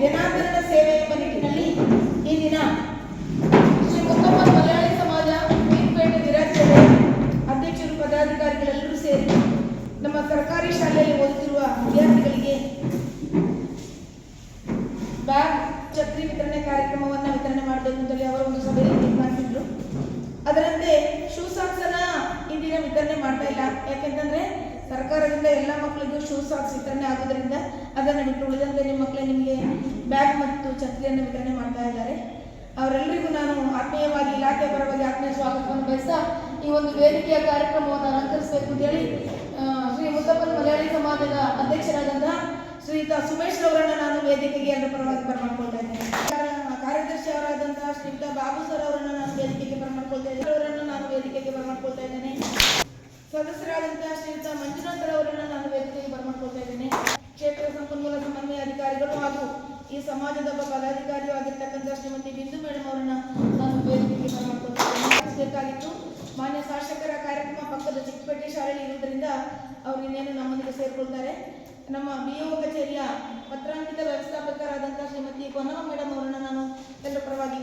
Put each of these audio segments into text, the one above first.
ಜನಾರ್ದನ ಸೇವೆ ಎಂಬ ನಿಟ್ಟಿನಲ್ಲಿ ಈ ದಿನ ಶ್ರೀ ಮುತ್ತಮ್ಮ ಮಲಯಾಳಿ ಸಮಾಜ ಮೀನ್ಪೇಟೆ ವಿರಾಜಪೇಟೆ ಅಧ್ಯಕ್ಷರು, ಪದಾಧಿಕಾರಿಗಳೆಲ್ಲರೂ ಸೇರಿ ನಮ್ಮ ಸರ್ಕಾರಿ ಶಾಲೆಯಲ್ಲಿ ಓದುತ್ತಿರುವ ವಿದ್ಯಾರ್ಥಿಗಳಿಗೆ ಬ್ಯಾಗ್ ಚಕ್ರಿ ವಿತರಣೆ ಕಾರ್ಯಕ್ರಮವನ್ನು ವಿತರಣೆ ಮಾಡಬೇಕು ಅಂತೇಳಿ ಅವರು ಒಂದು ಸಭೆಯಲ್ಲಿ ತೀರ್ಮಾನಿಸಿದ್ರು. ಅದರಂತೆ ಶೂ ಸಾಕ್ಸ್ ಈ ದಿನ ವಿತರಣೆ ಮಾಡ್ತಾ ಇಲ್ಲ. ಸರ್ಕಾರದಿಂದ ಎಲ್ಲ ಮಕ್ಕಳಿಗೂ ಶೂ ಸಾಕ್ಸ್ ವಿತರಣೆ ಆಗೋದ್ರಿಂದ ಅದನ್ನು ಬಿಟ್ಟು ಉಳಿದಂತೆ ನಿಮ್ಮ ಮಕ್ಕಳೇ ನಿಮಗೆ ಬ್ಯಾಗ್ ಮತ್ತು ಛತ್ರಿಯನ್ನು ವಿತರಣೆ ಮಾಡ್ತಾ ಇದ್ದಾರೆ. ಅವರೆಲ್ಲರಿಗೂ ನಾನು ಆತ್ಮೀಯವಾಗಿ ಇಲಾಖೆ ಪರವಾಗಿ ಆತ್ಮೀಯ ಸ್ವಾಗತವನ್ನು ಬಯಸ್ತಾ ಈ ಒಂದು ವೇದಿಕೆಯ ಕಾರ್ಯಕ್ರಮವನ್ನು ಅಲಂಕರಿಸಬೇಕು ಅಂತ ಹೇಳಿ ಶ್ರೀ ಮುದ್ದಪ್ಪನ ಮಲಯಾಳಿ ಸಮಾಜದ ಅಧ್ಯಕ್ಷರಾದಂತಹ ಶ್ರೀಯುತ ಸುಮೇಶ್ ಅವರನ್ನು ನಾನು ವೇದಿಕೆಗೆ ಎಲ್ಲರ ಪರವಾಗಿ ಬರಮಾಡ್ಕೊಳ್ತಾ ಇದ್ದೇನೆ. ಕಾರ್ಯದರ್ಶಿ ಅವರಾದಂತಹ ಶ್ರೀಯುತ ಬಾಬು ಸರ್ ಅವರನ್ನು ನಾನು ವೇದಿಕೆಗೆ ಬರಮಾಡ್ಕೊಳ್ತಾ ಇದ್ದೇನೆ. ಅವರನ್ನು ನಾನು ವೇದಿಕೆಗೆ ಬರಮಾಡ್ಕೊಳ್ತಾ ಇದ್ದೇನೆ. ಸದಸ್ಯರಾದಂತಹ ಶ್ರೀಯುತ ಮಂಜುನಾಥ್ ಅವರನ್ನ ನಾನು ವೇದಿಕೆಗೆ ಬರ್ಮಾಡ್ಕೊಳ್ತಾ ಇದ್ದೀನಿ. ಕ್ಷೇತ್ರ ಸಂಪನ್ಮೂಲ ಸಮನ್ವಯ ಅಧಿಕಾರಿಗಳು ಹಾಗೂ ಈ ಸಮಾಜದ ಒಬ್ಬ ಪದಾಧಿಕಾರಿಯೂ ಆಗಿರ್ತಕ್ಕಂಥ ಶ್ರೀಮತಿ ಬಿಂದು ಮೇಡಮ್ ಅವರನ್ನ ನಾನು ವೇದಿಕೆಗೆ ಬರಮಾಡ್ಕೊಳ್ತಾ ಮಾನ್ಯ ಶಾಸಕರ ಕಾರ್ಯಕ್ರಮ ಪಕ್ಕದ ಚಿಕ್ಕಪೇಟೆ ಶಾಲೆಯಲ್ಲಿ ಇರುವುದರಿಂದ ಅವರು ಇನ್ನೇನು ನಮ್ಮೊಂದಿಗೆ ಸೇರ್ಕೊಳ್ತಾರೆ. ನಮ್ಮ ಬಿ ಒ ಕಚೇರಿಯ ಪತ್ರಾಂಕಿತ ವ್ಯವಸ್ಥಾಪಕರಾದಂತಹ ಶ್ರೀಮತಿ ಕೊನವ ಮೇಡಮ್ ಅವರನ್ನ ನಾನು ಎಲ್ಲರ ಪರವಾಗಿ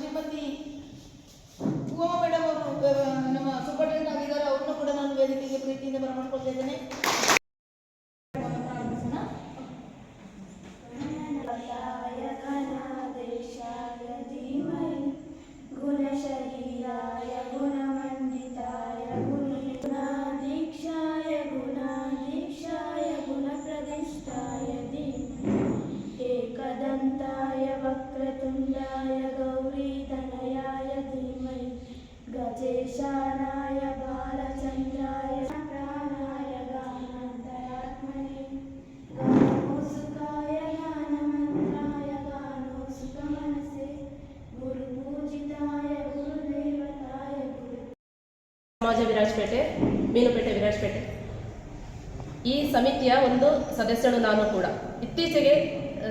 ಶ್ರೀಮತಿ ಕುವ ಮೇಡಮ್ ಅವರು ನಮ್ಮ ಸೂಪರ್ಟೆಂಟ್ ವೇದಿಕೆಗೆ ಪ್ರೀತಿಯಿಂದ ಬರಮಾಡ್ಕೊಳ್ತಾ ಇದ್ದೇನೆ ಮೀನುಪೇಟೆ ವಿರಾಜಪೇಟೆ. ಈ ಸಮಿತಿಯ ಒಂದು ಸದಸ್ಯಳು ನಾನು ಕೂಡ. ಇತ್ತೀಚೆಗೆ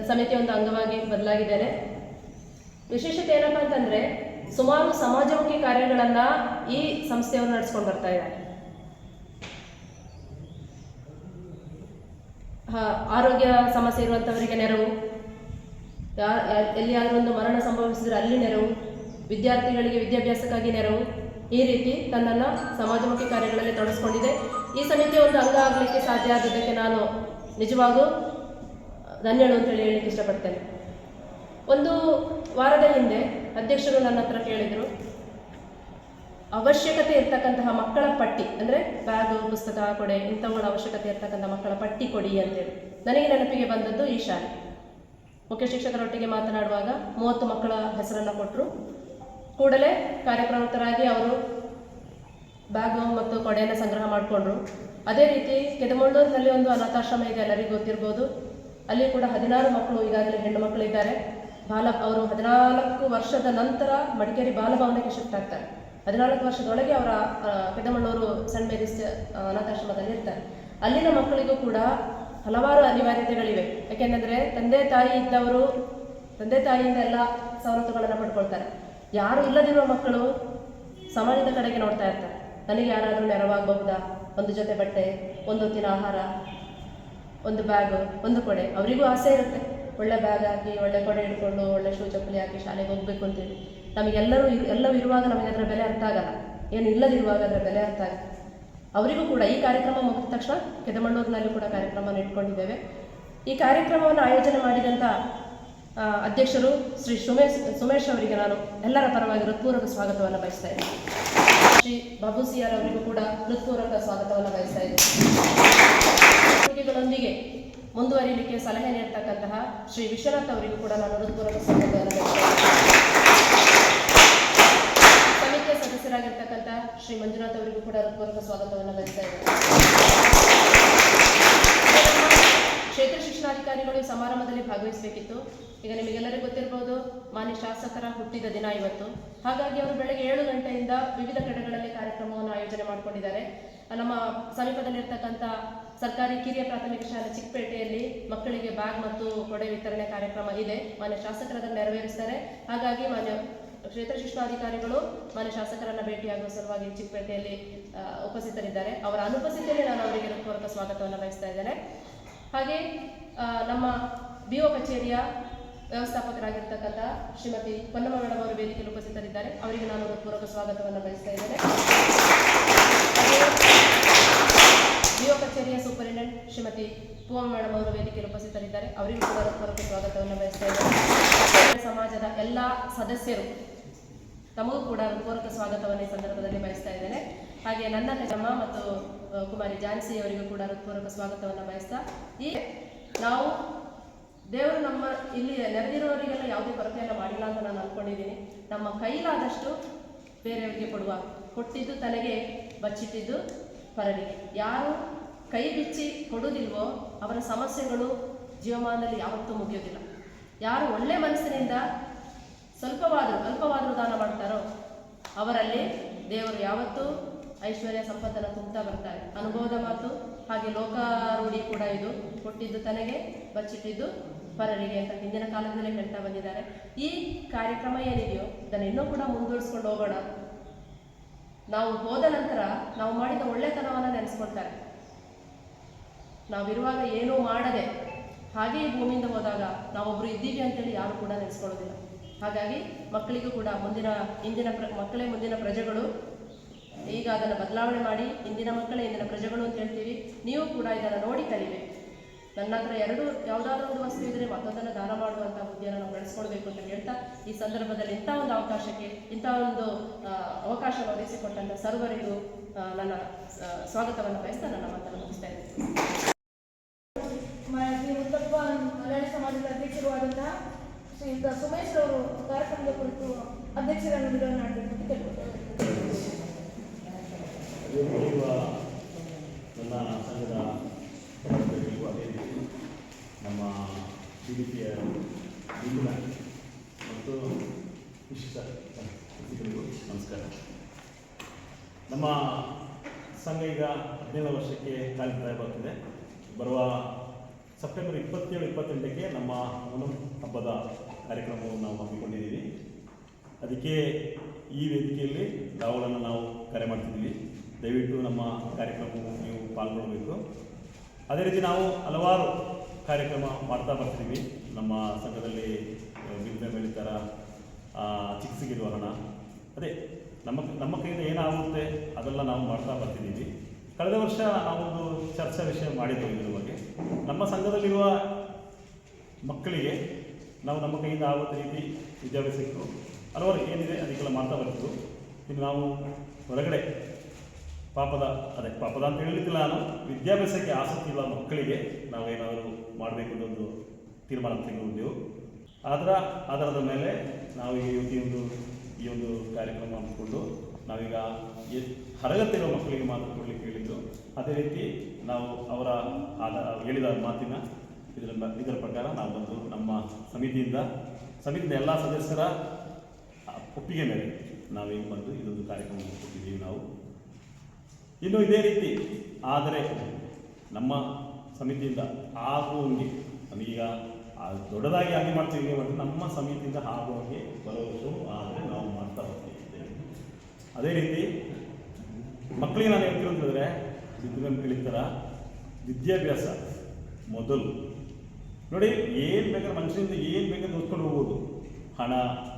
ಸಮಿತಿಯ ಒಂದು ಅಂಗವಾಗಿ ಬದಲಾಗಿದ್ದೇನೆ. ವಿಶೇಷತೆ ಏನಪ್ಪ ಅಂತಂದ್ರೆ, ಸುಮಾರು ಸಮಾಜಮುಖಿ ಕಾರ್ಯಗಳನ್ನ ಈ ಸಂಸ್ಥೆಯವರು ನಡೆಸ್ಕೊಂಡು ಬರ್ತಾ ಇದ್ದಾರೆ. ಆರೋಗ್ಯ ಸಮಸ್ಯೆ ಇರುವಂಥವರಿಗೆ ನೆರವು. ಎಲ್ಲಿಯಾದರೂ ಒಂದು ಮರಣ ಸಂಭವಿಸಿದರೆ ಅಲ್ಲಿ ನೆರವು. ವಿದ್ಯಾರ್ಥಿಗಳಿಗೆ ವಿದ್ಯಾಭ್ಯಾಸಕ್ಕಾಗಿ ನೆರವು. ಈ ರೀತಿ ತನ್ನನ್ನು ಸಮಾಜಮುಖಿ ಕಾರ್ಯಗಳಲ್ಲಿ ತೊಡಗಿಸ್ಕೊಂಡಿದೆ ಈ ಸಮಿತಿಯ ಒಂದು ಅಂಗ ಆಗಲಿಕ್ಕೆ ಸಾಧ್ಯ ಆದದ್ದಕ್ಕೆ ನಾನು ನಿಜವಾಗೂ ಧನ್ಯಳು ಅಂತೇಳಿ ಹೇಳಲಿಕ್ಕೆ ಇಷ್ಟಪಡ್ತೇನೆ. ಒಂದು ವಾರದ ಹಿಂದೆ ಅಧ್ಯಕ್ಷರು ನನ್ನ ಹತ್ರ ಕೇಳಿದರು, ಅವಶ್ಯಕತೆ ಇರ್ತಕ್ಕಂತಹ ಮಕ್ಕಳ ಪಟ್ಟಿ, ಅಂದರೆ ಬ್ಯಾಗು, ಪುಸ್ತಕ, ಕೊಡೆ, ಇಂಥವುಗಳ ಅವಶ್ಯಕತೆ ಇರ್ತಕ್ಕಂಥ ಮಕ್ಕಳ ಪಟ್ಟಿ ಕೊಡಿ ಅಂತೇಳಿ ನನಗೆ ನೆನಪಿಗೆ ಬಂದದ್ದು ಈ ಶಾಲೆ. ಮುಖ್ಯ ಶಿಕ್ಷಕರೊಟ್ಟಿಗೆ ಮಾತನಾಡುವಾಗ ಮೂವತ್ತು ಮಕ್ಕಳ ಹೆಸರನ್ನು ಕೊಟ್ಟರು ಕೂಡಲೇ ಕಾರ್ಯಪ್ರವೃತ್ತರಾಗಿ ಅವರು ಬ್ಯಾಗು ಮತ್ತು ಕೊಡೆಯನ್ನು ಸಂಗ್ರಹ ಮಾಡಿಕೊಂಡ್ರು. ಅದೇ ರೀತಿ ಕೆದಮಳ್ಳೂರಿನಲ್ಲಿ ಒಂದು ಅನಾಥಾಶ್ರಮ ಇದೆ ಎಲ್ಲರಿಗೂ ಗೊತ್ತಿರ್ಬೋದು. ಅಲ್ಲಿ ಕೂಡ ಹದಿನಾರು ಮಕ್ಕಳು, ಈಗಾಗಲೇ ಹೆಣ್ಣು ಮಕ್ಕಳಿದ್ದಾರೆ ಬಾಲ, ಅವರು ಹದಿನಾಲ್ಕು ವರ್ಷದ ನಂತರ ಮಡಿಕೇರಿ ಬಾಲಭವನಕ್ಕೆ ಶಿಫ್ಟ್ ಆಗ್ತಾರೆ. ಹದಿನಾಲ್ಕು ವರ್ಷದೊಳಗೆ ಅವರ ಕೆದಮಳ್ಳೂರು ಸೆಂಟ್ ಮೇರಿಸ್ ಅನಾಥಾಶ್ರಮದಲ್ಲಿ ಇರ್ತಾರೆ. ಅಲ್ಲಿನ ಮಕ್ಕಳಿಗೂ ಕೂಡ ಹಲವಾರು ಅನಿವಾರ್ಯತೆಗಳಿವೆ. ಯಾಕೆಂದರೆ ತಂದೆ ತಾಯಿ ಇದ್ದವರು, ತಂದೆ ತಾಯಿಯಿಂದ ಎಲ್ಲ ಸವಲತ್ತುಗಳನ್ನು ಪಡ್ಕೊಳ್ತಾರೆ. ಯಾರು ಇಲ್ಲದಿರುವ ಮಕ್ಕಳು ಸಮಾಜದ ಕಡೆಗೆ ನೋಡ್ತಾ ಇರ್ತಾರೆ. ನನಗೆ ಯಾರಾದರೂ ನೆರವಾಗಬಹುದಾ? ಒಂದು ಜೊತೆ ಬಟ್ಟೆ, ಒಂದು ಹೊತ್ತಿನ ಆಹಾರ, ಒಂದು ಬ್ಯಾಗ್ ಒಂದು ಕೊಡೆ. ಅವರಿಗೂ ಆಸೆ ಇರುತ್ತೆ. ಒಳ್ಳೆ ಬ್ಯಾಗ್ ಹಾಕಿ, ಒಳ್ಳೆ ಕೊಡೆ ಹಿಡ್ಕೊಂಡು, ಒಳ್ಳೆ ಶೂ ಚಪ್ಪಲಿ ಹಾಕಿ ಶಾಲೆಗೆ ಹೋಗ್ಬೇಕು ಅಂತೇಳಿ. ನಮಗೆಲ್ಲರೂ ಎಲ್ಲವೂ ಇರುವಾಗ ನಮಗೆ ಅದರ ಬೆಲೆ ಅರ್ಥ ಆಗಲ್ಲ. ಏನು ಇಲ್ಲದಿರುವಾಗ ಅದರ ಬೆಲೆ ಅರ್ಥ ಆಗುತ್ತೆ ಅವರಿಗೂ ಕೂಡ ಈ ಕಾರ್ಯಕ್ರಮ ಮುಗಿದ ತಕ್ಷಣ ಕೆದಮಣ್ಣೂರಿನಲ್ಲೂ ಕೂಡ ಕಾರ್ಯಕ್ರಮವನ್ನು ಇಟ್ಕೊಂಡಿದ್ದೇವೆ. ಈ ಕಾರ್ಯಕ್ರಮವನ್ನು ಆಯೋಜನೆ ಮಾಡಿದಂಥ ಅಧ್ಯಕ್ಷರು ಶ್ರೀ ಸುಮೇಶ್ ಸುಮೇಶ್ ಅವರಿಗೆ ನಾನು ಎಲ್ಲರ ಪರವಾಗಿ ಹೃತ್ಪೂರ್ವಕ ಸ್ವಾಗತವನ್ನು ಬಯಸ್ತಾ ಇದ್ದೀನಿ. ಶ್ರೀ ಬಾಬು ಸಿಆರ್ ಅವರಿಗೂ ಕೂಡ ಹೃತ್ಪೂರ್ವಕ ಸ್ವಾಗತವನ್ನು ಬಯಸ್ತಾ ಇದ್ದೀನಿ. ಮುಂದುವರಿಯಲಿಕ್ಕೆ ಸಲಹೆ ನೀಡ್ತಕ್ಕಂತಹ ಶ್ರೀ ವಿಶ್ವನಾಥ್ ಅವರಿಗೂ ಕೂಡ ನಾನು ಹೃತ್ಪೂರ್ವಕ ಸ್ವಾಗತವನ್ನು ಬಯಸ್ತಾ ಇದ್ದೀನಿ. ಸಮಿತಿಯ ಸದಸ್ಯರಾಗಿರ್ತಕ್ಕಂಥ ಶ್ರೀ ಮಂಜುನಾಥ್ ಅವರಿಗೂ ಕೂಡ ಹೃತ್ಪೂರ್ವಕ ಸ್ವಾಗತವನ್ನು ಬಯಸ್ತಾ ಇದ್ದೇನೆ ಕ್ಷೇತ್ರ ಶಿಕ್ಷಣಾಧಿಕಾರಿಗಳು ಈ ಸಮಾರಂಭದಲ್ಲಿ ಭಾಗವಹಿಸಬೇಕಿತ್ತು. ಈಗ ನಿಮಗೆಲ್ಲರಿಗೂ ಗೊತ್ತಿರಬಹುದು, ಮಾನ್ಯ ಶಾಸಕರ ಹುಟ್ಟಿದ ದಿನ ಇವತ್ತು. ಹಾಗಾಗಿ ಅವರು ಬೆಳಗ್ಗೆ ಏಳು ಗಂಟೆಯಿಂದ ವಿವಿಧ ಕಡೆಗಳಲ್ಲಿ ಕಾರ್ಯಕ್ರಮವನ್ನು ಆಯೋಜನೆ ಮಾಡಿಕೊಂಡಿದ್ದಾರೆ. ನಮ್ಮ ಸಮೀಪದಲ್ಲಿರ್ತಕ್ಕಂಥ ಸರ್ಕಾರಿ ಕಿರಿಯ ಪ್ರಾಥಮಿಕ ಶಾಲೆ ಚಿಕ್ಕಪೇಟೆಯಲ್ಲಿ ಮಕ್ಕಳಿಗೆ ಬ್ಯಾಗ್ ಮತ್ತು ಕೊಡೆ ವಿತರಣೆ ಕಾರ್ಯಕ್ರಮ ಇದೆ. ಮಾನ್ಯ ಶಾಸಕರು ಅದನ್ನು ನೆರವೇರಿಸ್ತಾರೆ ಹಾಗಾಗಿ ಮಾನ್ಯ ಕ್ಷೇತ್ರ ಶಿಕ್ಷಣಾಧಿಕಾರಿಗಳು ಮಾನ್ಯ ಶಾಸಕರನ್ನ ಭೇಟಿಯಾಗುವ ಸಲುವಾಗಿ ಚಿಕ್ಕಪೇಟೆಯಲ್ಲಿ ಉಪಸ್ಥಿತರಿದ್ದಾರೆ. ಅವರ ಅನುಪಸ್ಥಿತಿಯಲ್ಲಿ ನಾನು ಅವರಿಗೆ ಹೃತ್ಪೂರ್ವಕ ಸ್ವಾಗತವನ್ನು ಬಯಸ್ತಾ ಇದ್ದೇನೆ. ಹಾಗೆ ನಮ್ಮ ಬಿ ಒ ಕಚೇರಿಯ ವ್ಯವಸ್ಥಾಪಕರಾಗಿರ್ತಕ್ಕಂಥ ಶ್ರೀಮತಿ ಪನ್ನಮ್ಮ ಮೇಡಮ್ ಅವರು ವೇದಿಕೆಯಲ್ಲಿ ಉಪಸ್ಥಿತರಿದ್ದಾರೆ. ಅವರಿಗೆ ನಾನು ಹೃತ್ಪೂರ್ವಕ ಸ್ವಾಗತವನ್ನು ಬಯಸ್ತಾ ಇದ್ದೇನೆ. ಬಿ ಒ ಕಚೇರಿಯ ಸೂಪರಿಂಟೆಂಡೆಂಟ್ ಶ್ರೀಮತಿ ಪೂವಮ್ಮ ಮೇಡಮ್ ಅವರು ವೇದಿಕೆಯಲ್ಲಿ ಉಪಸ್ಥಿತರಿದ್ದಾರೆ. ಅವರಿಗೂ ಕೂಡ ಹೃತ್ಪೂರ್ವಕ ಸ್ವಾಗತವನ್ನು ಬಯಸ್ತಾ ಇದ್ದೇನೆ. ಸಮಾಜದ ಎಲ್ಲ ಸದಸ್ಯರು ತಮಗೂ ಕೂಡ ಹೃತ್ಪೂರ್ವಕ ಸ್ವಾಗತವನ್ನು ಈ ಸಂದರ್ಭದಲ್ಲಿ ಬಯಸ್ತಾ ಇದ್ದೇನೆ. ಹಾಗೆ ನನ್ನ ತಮ್ಮ ಮತ್ತು ಕುಮಾರಿ ಜಾನ್ಸಿ ಅವರಿಗೂ ಕೂಡ ಹೃತ್ಪೂರ್ವಕ ಸ್ವಾಗತವನ್ನು ಬಯಸ್ತಾ ಈ ನಾವು ದೇವರು ನಮ್ಮ ಇಲ್ಲಿ ನೆರೆದಿರೋರಿಗೆಲ್ಲ ಯಾವುದೇ ಕೊರತೆಯನ್ನು ಮಾಡಿಲ್ಲ ಅಂತ ನಾನು ಅಂದ್ಕೊಂಡಿದ್ದೀನಿ. ನಮ್ಮ ಕೈಲಾದಷ್ಟು ಬೇರೆಯವರಿಗೆ ಕೊಡುವ, ಕೊಟ್ಟಿದ್ದು ತನಗೆ ಬಚ್ಚಿಟ್ಟಿದ್ದು ಪರರಿಗೆ. ಯಾರು ಕೈ ಬಿಚ್ಚಿ ಕೊಡುವುದಿಲ್ವೋ ಅವರ ಸಮಸ್ಯೆಗಳು ಜೀವಮಾನದಲ್ಲಿ ಯಾವತ್ತೂ ಮುಗಿಯೋದಿಲ್ಲ. ಯಾರು ಒಳ್ಳೆ ಮನಸ್ಸಿನಿಂದ ಸ್ವಲ್ಪವಾದರೂ, ಅಲ್ಪವಾದರೂ ದಾನ ಮಾಡ್ತಾರೋ ಅವರಲ್ಲಿ ದೇವರು ಯಾವತ್ತೂ ಐಶ್ವರ್ಯ ಸಂಪತ್ತನ್ನು ತುಂಬುತ್ತಾ ಬರ್ತಾರೆ. ಅನುಭವದ ಮಾತು ಹಾಗೆ ಲೋಕಾರೂಢಿ ಕೂಡ ಇದು. ಕೊಟ್ಟಿದ್ದು ತನಗೆ ಬಚ್ಚಿಟ್ಟಿದ್ದು ಪರರಿಗೆ ಅಂತ ಹಿಂದಿನ ಕಾಲದಲ್ಲೇ ಹೇಳ್ತಾ ಬಂದಿದ್ದಾರೆ. ಈ ಕಾರ್ಯಕ್ರಮ ಏನಿದೆಯೋ, ಇದನ್ನು ಇನ್ನೂ ಕೂಡ ಮುಂದುವರಿಸ್ಕೊಂಡು ಹೋಗೋಣ. ನಾವು ಹೋದ ನಂತರ ನಾವು ಮಾಡಿದ ಒಳ್ಳೆತನವನ್ನು ನೆನೆಸ್ಕೊಳ್ತಾರೆ. ನಾವಿರುವಾಗ ಏನೂ ಮಾಡದೆ ಹಾಗೆ ಭೂಮಿಯಿಂದ ಹೋದಾಗ ನಾವೊಬ್ರು ಇದ್ದೀವಿ ಅಂತೇಳಿ ಯಾರು ಕೂಡ ನೆನೆಸ್ಕೊಳ್ಳೋದಿಲ್ಲ. ಹಾಗಾಗಿ ಮಕ್ಕಳಿಗೂ ಕೂಡ ಮುಂದಿನ ಇಂದಿನ ಪ್ರ, ಮಕ್ಕಳೇ ಮುಂದಿನ ಪ್ರಜೆಗಳು ಈಗ ಅದನ್ನು ಬದಲಾವಣೆ ಮಾಡಿ ಇಂದಿನ ಮಕ್ಕಳೇ ಇಂದಿನ ಪ್ರಜೆಗಳು ಅಂತ ಹೇಳ್ತೀವಿ. ನೀವು ಕೂಡ ಇದನ್ನು ನೋಡಿ ಕಲಿಬೇಕು. ನನ್ನ ಹತ್ರ ಎರಡು ಯಾವುದಾದ್ರೂ ಒಂದು ವಸ್ತು ಇದ್ದರೆ ಮತ್ತೊಂದನ್ನು ದಾನ ಮಾಡುವಂಥ ಬುದ್ಧಿಯನ್ನು ನಾವು ಬೆಳೆಸ್ಕೊಳ್ಬೇಕು ಅಂತ ಹೇಳ್ತಾ ಈ ಸಂದರ್ಭದಲ್ಲಿ ಇಂಥ ಒಂದು ಅವಕಾಶಕ್ಕೆ, ಇಂಥ ಒಂದು ಅವಕಾಶ ಒದಗಿಸಿಕೊಟ್ಟಂಥ ಸರ್ವರಿಗೂ ನನ್ನ ಸ್ವಾಗತವನ್ನು ಬಯಸ್ತಾ ನನ್ನ ಮಾತನ್ನು ಮುಗಿಸ್ತಾ ಇದ್ದೀನಿ. ಮುತ್ತಪ್ಪ ಮಲಯಾಳಿ ಸುಮೇಶ್ ಅವರು ಕಾರ್ಯಕ್ರಮದ ಕುರಿತು ಅಧ್ಯಕ್ಷರನ್ನು ನುಡಿಗಳನ್ನು ಮಾಡಬೇಕು ಅಂತ ಅದೇ ನಡೆಯುವ ನನ್ನ ಸಂಘದ ಸದಸ್ಯರಿಗೂ ಅದೇ ರೀತಿ ನಮ್ಮ ಪಿಯ ಇಂದಿನ ಮತ್ತು ಅತಿಥಿಗಳಿಗೂ ನಮಸ್ಕಾರ. ನಮ್ಮ ಸಂಘ ಈಗ ಹದಿನೇಳು ವರ್ಷಕ್ಕೆ ಕಾಲಿಡ್ತಾ ಬರ್ತಿದೆ ಬರುವ ಸೆಪ್ಟೆಂಬರ್ ಇಪ್ಪತ್ತೇಳು, ಇಪ್ಪತ್ತೆಂಟಕ್ಕೆ ನಮ್ಮ ಓಣಂ ಹಬ್ಬದ ಕಾರ್ಯಕ್ರಮವನ್ನು ನಾವು ಹಮ್ಮಿಕೊಂಡಿದ್ದೀವಿ. ಅದಕ್ಕೆ ಈ ವೇದಿಕೆಯಲ್ಲಿ ರಾಹುಲನ್ನು ನಾವು ಕರೆ ಮಾಡ್ತಿದ್ದೀವಿ. ದಯವಿಟ್ಟು ನಮ್ಮ ಕಾರ್ಯಕ್ರಮವನ್ನು ನೀವು ಪಾಲ್ಗೊಳ್ಳಬೇಕು ಅದೇ ರೀತಿ ನಾವು ಹಲವಾರು ಕಾರ್ಯಕ್ರಮ ಮಾಡ್ತಾ ಬರ್ತೀವಿ. ನಮ್ಮ ಸಂಘದಲ್ಲಿ ಬಿಂದ ಬೆಳೀತಾರ ಚಿಕಿತ್ಸೆಗಿರುವ ಹಣ. ಅದೇ, ನಮ್ಮ ನಮ್ಮ ಕೈಯಿಂದ ಏನಾಗುತ್ತೆ, ಅದೆಲ್ಲ ನಾವು ಮಾಡ್ತಾ ಬರ್ತಿದ್ದೀವಿ. ಕಳೆದ ವರ್ಷ ನಾವೊಂದು ಚರ್ಚಾ ವಿಷಯ ಮಾಡಿದ್ದೇವೆ ಇದ್ರ ಬಗ್ಗೆ. ನಮ್ಮ ಸಂಘದಲ್ಲಿರುವ ಮಕ್ಕಳಿಗೆ ನಾವು ನಮ್ಮ ಕೈಯಿಂದ ಆಗುವಂಥ ರೀತಿ ವಿದ್ಯಾಭ್ಯಾಸಕ್ಕೂ ಹಲವಾರು ಏನಿದೆ, ಅದಕ್ಕೆಲ್ಲ ಮಾಡ್ತಾ ಬರ್ತಿದ್ವು. ಇನ್ನು ನಾವು ಹೊರಗಡೆ ಪಾಪದ, ಅದೇ ಪಾಪದ ಅಂತ ಹೇಳಲಿಕ್ಕಿಲ್ಲ ನಾನು, ವಿದ್ಯಾಭ್ಯಾಸಕ್ಕೆ ಆಸಕ್ತಿ ಇಲ್ಲ ಮಕ್ಕಳಿಗೆ ನಾವೇನಾದರೂ ಮಾಡಬೇಕು ಅಂತ ಒಂದು ತೀರ್ಮಾನ ತೆಗೆದುಕೊಂಡೆವು ಅದರ ಆಧಾರದ ಮೇಲೆ ನಾವು ಈ ಒಂದು ಈ ಒಂದು ಕಾರ್ಯಕ್ರಮ ಹಮ್ಮಿಕೊಂಡು ನಾವೀಗ ಹರಗತ್ತೆ ಮಕ್ಕಳಿಗೆ ಮಾತು ಕೊಡಲಿಕ್ಕೆ ಹೇಳಿದ್ದು. ಅದೇ ರೀತಿ ನಾವು ಅವರ ಆಧಾರ ಹೇಳಿದ ಮಾತಿನ ಇದರ ಇದರ ಪ್ರಕಾರ ನಾವು ಬಂದು ನಮ್ಮ ಸಮಿತಿಯಿಂದ ಸಮಿತಿಯ ಎಲ್ಲ ಸದಸ್ಯರ ಒಪ್ಪಿಗೆ ಮೇಲೆ ನಾವೀಗ ಬಂದು ಇದೊಂದು ಕಾರ್ಯಕ್ರಮ ಕೊಟ್ಟಿದ್ದೀವಿ ನಾವು. ಇನ್ನು ಇದೇ ರೀತಿ, ಆದರೆ ನಮ್ಮ ಸಮಿತಿಯಿಂದ ಆಗುವಂಗೆ. ನಮಗೀಗ ಆ ದೊಡ್ಡದಾಗಿ ಆಗಿ ಮಾಡ್ತೀವಿ ಅಂದರೆ ನಮ್ಮ ಸಮಿತಿಯಿಂದ ಆಗುವಂಗೆ ಹಂಗೆ ಬರೋದು ಆದರೆ ನಾವು ಮಾಡ್ತಾ ಹೋಗ್ತಿದ್ದೇವೆ. ಅದೇ ರೀತಿ ಮಕ್ಕಳಿಗೆ ನಾನು ಹೇಳ್ತೀನಿ ಅಂತಂದರೆ ವಿದ್ಯುತ್ ಕಲಿತಾರ ವಿದ್ಯಾಭ್ಯಾಸ ಮೊದಲು. ನೋಡಿ, ಏನು ಬೇಕಾದ್ರೆ ಮನುಷ್ಯರಿಂದ ಏನು ಬೇಕಾದ್ರೆ ಓದ್ಕೊಂಡು ಹೋಗ್ಬೋದು. ಹಣ,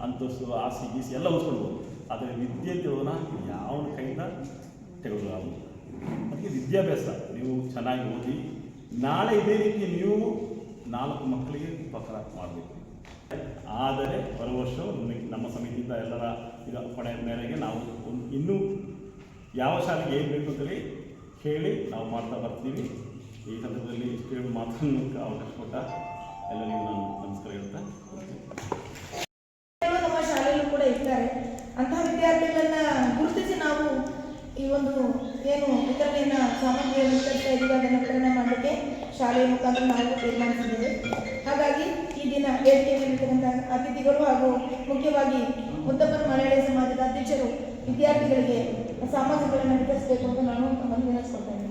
ಅಂತಸ್ತು ಆಸೆ ಗೀಸಿ ಎಲ್ಲ ಓದ್ಕೊಂಡು ಆದರೆ ವಿದ್ಯೆ ತಿಳೋನ ಯಾವ ಕೈಯಿಂದ ತೆಗೆದುಕೊಳ್ಳಬಹುದು ಅದಕ್ಕೆ ವಿದ್ಯಾಭ್ಯಾಸ. ನೀವು ಚೆನ್ನಾಗಿ ಓದಿ ನಾಳೆ ಇದೇ ರೀತಿ ನೀವು ನಾಲ್ಕು ಮಕ್ಕಳಿಗೆ ಉಪಕಾರ ಮಾಡಬೇಕು. ಆದರೆ ಬರುವ ವರ್ಷ ನಮ್ಮ ಸಮಿತಿಯಿಂದ ಎಲ್ಲರ ಇದು ಪಡೆಯ ಮೇರೆಗೆ ನಾವು ಇನ್ನೂ ಯಾವ ಶಾಲೆಗೆ ಏನು ಬೇಕು ಅಂತೇಳಿ ಹೇಳಿ ನಾವು ಮಾಡ್ತಾ ಬರ್ತೀವಿ. ಈ ಸಂದರ್ಭದಲ್ಲಿ ಇಷ್ಟು ಮಾತನ್ನು ಅವಕಾಶ ಕೊಟ್ಟ ಎಲ್ಲರಿಗೂ ನಾನು ನಮಸ್ಕಾರ ಹೇಳ್ತಾ ಎಲ್ಲರೂ ನಮ್ಮ ಶಾಲೆಯಲ್ಲೂ ಕೂಡ ಇರ್ತಾರೆ ಅಂತಹ ವಿದ್ಯಾರ್ಥಿಗಳನ್ನ ಗುರುತಿಸಿ ನಾವು ಈ ಒಂದು ಏನು ವಿತರಣೆಯನ್ನ ಸಾಮಗ್ರಿಯನ್ನು ವಿತರಿಸ್ತಾ ಇದ್ದೀವಿ ಅದನ್ನು ವಿತರಣೆ ಮಾಡಲಿಕ್ಕೆ ಶಾಲೆಯ ಮುಖಾಂತರ ನಾವು ತೀರ್ಮಾನಿಸಿದ್ದೇವೆ. ಹಾಗಾಗಿ ಈ ದಿನ ವೇದಿಕೆಯಲ್ಲಿರ್ತಕ್ಕಂಥ ಅತಿಥಿಗಳು ಹಾಗೂ ಮುಖ್ಯವಾಗಿ ಮುದ್ದಪ್ಪನ ಮಲಯಾಳಿ ಸಮಾಜದ ಅಧ್ಯಕ್ಷರು ವಿದ್ಯಾರ್ಥಿಗಳಿಗೆ ಸಾಮಗ್ರಿಗಳನ್ನು ವಿತರಿಸಬೇಕು ಅಂತ ನಾನು ಮನವಿ ವಿನಂತಿಸ್ಕೊಳ್ತಾ